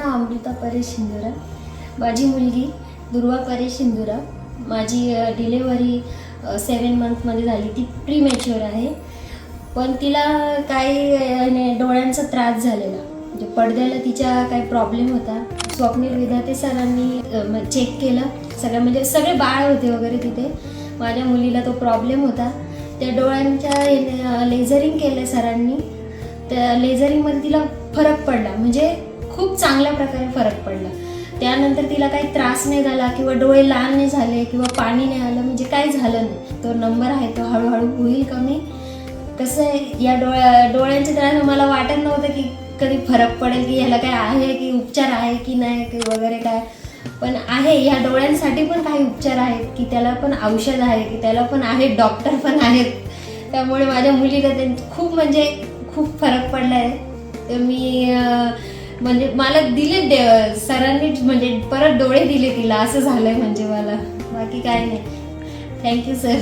नाव अमृता परेश शिंदुरा. माझी मुलगी दुर्वा परेश शिंदुरा. माझी डिलेवरी सेवन मंथमध्ये झाली. ती प्री मॅच्युअर आहे. पण तिला काही डोळ्यांचा त्रास झालेला. म्हणजे पडद्याला तिच्या काही प्रॉब्लेम होता. स्वप्नील विधाते सरांनी चेक केलं. सगळं म्हणजे सगळे बाळ होते वगैरे तिथे. माझ्या मुलीला तो प्रॉब्लेम होता. त्या डोळ्यांच्या लेझरिंग केलं सरांनी. त्या लेझरिंगमध्ये तिला फरक पडला. म्हणजे खूप चांगल्या प्रकारे फरक पडला. त्यानंतर तिला काही त्रास नाही झाला किंवा डोळे लाल नाही झाले किंवा पाणी नाही आलं म्हणजे काही झालं नाही. तो नंबर आहे तो हळूहळू होईल कमी कसं आहे या डोळ्या डोळ्यांच्या त्रास मला वाटत नव्हतं की कधी फरक पडेल की ह्याला काय आहे की उपचार आहे की नाही की वगैरे काय. पण आहे ह्या डोळ्यांसाठी पण काही उपचार आहेत की त्याला पण औषध आहे की त्याला पण आहे डॉक्टर पण आहेत. त्यामुळे माझ्या मुलीला त्यांनी खूप म्हणजे खूप फरक पडला आहे तर मी म्हणजे मला दिले दे सरांनी म्हणजे परत डोळे दिले तिला असं झालंय म्हणजे मला. बाकी काय नाही. Thank you sir